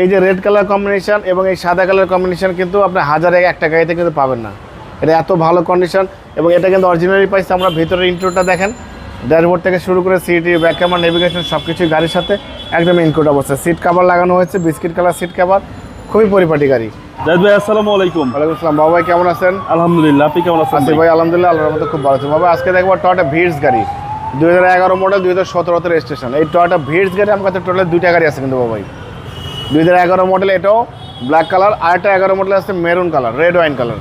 এই যে red colour combination এবং এই সাদা কালার কম্বিনেশন কিন্তু আপনি হাজারে একটা গাড়িতে কিন্তু পাবেন না। এটা এত ভালো কন্ডিশন এবং এটা কিন্তু অরিজিনালি পাইছে আমরা ভিতরে ইন্ট্রোটা দেখেন। ড্যাশবোর্ড থেকে শুরু করে সিটি ব্যাক ক্যামেরা নেভিগেশন সব কিছুই গাড়ির সাথে একদম ইনক্লুড অবস্থা সিট কাভার লাগানো হয়েছে বিস্কিট কালার সিট কাভার খুবই পরিপাটি গাড়ি। জাহিদ ভাই আসসালামু আলাইকুম। ওয়ালাইকুম আসসালাম। বাবা ভাই কেমন আছেন? আলহামদুলিল্লাহ আপনি কেমন আছেন আছি ভাই? আলহামদুলিল্লাহ আল্লাহর মধ্যে খুব ভালো আছে। বাবা আজকে দেখব টয়টা ভিড়স গাড়ি। দুই হাজার এগারো মডেল দুই হাজার সতেরোতে রেজিস্ট্রেশন এই টয়টা ভিড়স গাড়ি আমার কাছে টোটাল দুইটা গাড়ি আছে কিন্তু বাবা ভাই। দুই হাজার এগারো মডেল এটাও ব্ল্যাক কালার আর একটা এগারো মডেল আছে maroon colour red wine colour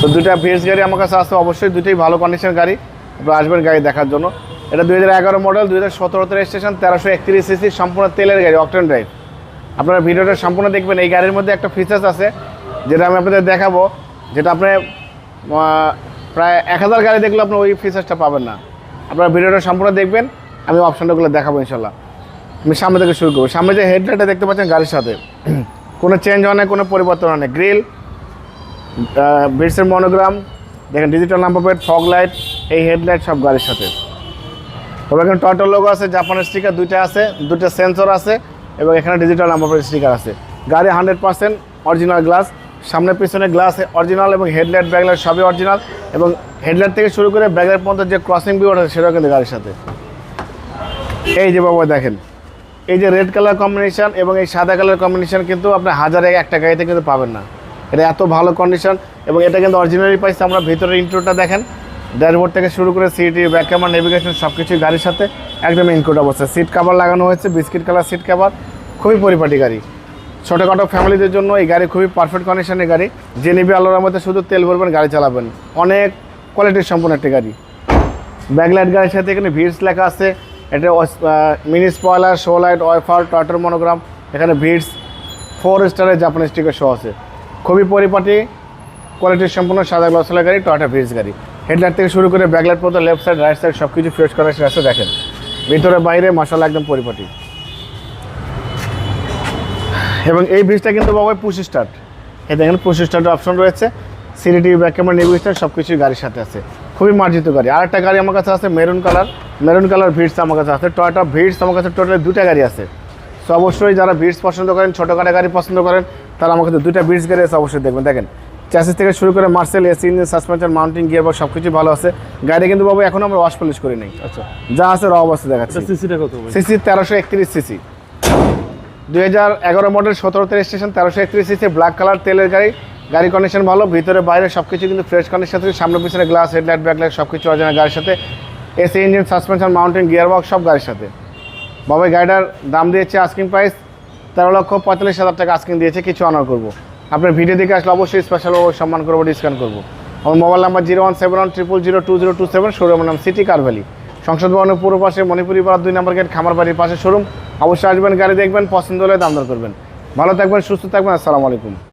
তো দুইটা ভিড়স গাড়ি আমার কাছে আছে, অবশ্যই দুটোই ভালো কন্ডিশনের গাড়ি। আপনারা আসবেন গাড়ি দেখার জন্য। এটা দুই হাজার এগারো মডেল দুই হাজার সতেরোতে রেজিস্ট্রেশন তেরোশো একত্রিশ সিসি সম্পূর্ণ তেলের গাড়ি অকটেন ড্রাইভ আপনারা ভিডিওটা সম্পূর্ণ দেখবেন, এই গাড়ির মধ্যে একটা ফিচার্স আছে, যেটা আমি আপনাদের দেখাবো, যেটা আপনি প্রায় এক হাজার গাড়ি দেখলে আপনি ওই ফিচার্সটা পাবেন না। আপনারা ভিডিওটা সম্পূর্ণ দেখবেন, আমি অপশনটাগুলো দেখাবো ইনশাল্লাহ। আমি সামনে থেকে শুরু করব। সামনে যে হেডলাইটটা দেখতে পাচ্ছেন গাড়ির সাথে, কোনো চেঞ্জ হয় না কোনো পরিবর্তন হয় না গ্রিল বিটসের মনোগ্রাম দেখেন digital number plate fog light এই হেডলাইট সব গাড়ির সাথে। তবে এখানে টয়টার লোগো আছে জাপানের স্টিকার দুইটা আছে দুটো সেন্সর আছে, এবং এখানে ডিজিটাল নাম্বার প্লেট স্টিকার আছে। গাড়ি হান্ড্রেড পার্সেন্ট অরিজিনাল গ্লাস সামনে পিছনে গ্লাস অরিজিনাল এবং হেডলাইট ব্যাকলাইট সবই অরিজিনাল এবং হেডলাইট থেকে শুরু করে ব্যাগের পর্যন্ত যে ক্রসিং বিওয়ার আছে, সেটাও কিন্তু গাড়ির সাথে। এই যে বাবা, দেখেন। এই যে রেড কালার কম্বিনেশন এবং এই সাদা কালার কম্বিনেশন কিন্তু আপনি হাজারে একটা গাড়িতে কিন্তু পাবেন না। এটা এত ভালো কন্ডিশন এবং এটা কিন্তু অরিজিনালি পাইছে আমরা ভিতরে ইন্ট্রোটা দেখেন ড্যাশবোর্ড থেকে শুরু করে সিটি ব্যাক ক্যামেরা নেভিগেশন সব কিছুই গাড়ির সাথে একদম ইনক্লুড অবস্থা সিট কাভার লাগানো হয়েছে বিস্কিট কালার সিট কাভার খুবই পরিপাটি গাড়ি। ছোটোখাটো ফ্যামিলিদের জন্য এই গাড়ি খুবই পারফেক্ট কন্ডিশনের গাড়ি। যে নিবি আল্লাহর মধ্যে শুধু তেল ভরবেন, গাড়ি চালাবেন। অনেক কোয়ালিটির সম্পূর্ণ একটি গাড়ি। ব্যাকলাইট গাড়ির সাথে এখানে ভিডস লেখা আছে এটা mini spoiler show light wiper টয়টার monogram এখানে ভিডস ফোর স্টারের জাপানি স্টিকার শো আছে। খুবই পরিপাটি কোয়ালিটির সম্পূর্ণ সাদা গ্লসলা গাড়ি টয়টা ভিডস গাড়ি। হেডলাইট থেকে শুরু করে ব্যাকলাইট পর্যন্ত লেফট সাইড রাইট সাইড সব কিছু ফ্রেশ করা আছে দেখেন। ভিতরে, বাইরে মশলা একদম পরিপাটি। এবং এই ব্রিজটা কিন্তু বাবা পুশ স্টার্ট এই দেখেন পুশ স্টার্টের অপশন রয়েছে। সিরিটি ব্যাক ক্যামেরা নেভিগেশন সব কিছুই গাড়ির সাথে আছে। খুবই মার্জিত গাড়ি। আর একটা গাড়ি আমার কাছে আছে maroon colour. Maroon colour Vitz আমার কাছে আছে। টয়টা ভিডস আমার কাছে টোটালি দুটা গাড়ি আছে। সো অবশ্যই যারা ভিডস পছন্দ করেন ছোটোখাটো গাড়ি পছন্দ করেন তারা আমার কাছে দুটা ভিডস গাড়ি আছে অবশ্যই দেখবেন। দেখেন চ্যাসিস থেকে শুরু করে Marcel AC engine suspension mounting gear সব কিছু ভালো আছে। গাড়ি কিন্তু বাবু এখনও আমরা ওয়াশ পলিশ করি নাই। আচ্ছা। যা আছে র অবস্থা দেখাচ্ছে। সিসিটা কত সিসি তেরোশো একত্রিশ সিসি দুই হাজার এগারো মডেল সতেরো তেরো স্টেশন তেরোশো একত্রিশ সিসি ব্ল্যাক কালার তেলের গাড়ি। গাড়ি কন্ডিশন ভালো, ভিতরে, বাইরে সব কিছু কিন্তু ফ্রেশ কন্ডিশন থেকে সামনে পিছনে গ্লাস হেডলাইট ব্যাকলাইট সব কিছু অরিজিনাল গাড়ির সাথে। AC engine suspension mounting gear box সব গাড়ির সাথে। বাবাই গাড়িটার দাম দিয়েছে আস্কিং প্রাইস তেরো লক্ষ পঁয়তাল্লিশ হাজার টাকা আস্কিং দিয়েছে, কিছু অনার করব। আপনার ভিডিও দেখে আসলে অবশ্যই স্পেশাল সম্মান করব ডিসকাউন্ট করব। আমার mobile number zero one seven one triple zero two zero two seven শোরুমের নাম সিটি কারভ্যালি সংসদ ভবনের পূর্ব পাশে মণিপুরি পাড়ার দুই নম্বর গেট খামার বাড়ির পাশে শোরুম অবশ্যই আসবেন, গাড়ি দেখবেন, পছন্দ হলে দাম দর করবেন। ভালো থাকবেন, সুস্থ থাকবেন, আসসালামু আলাইকুম।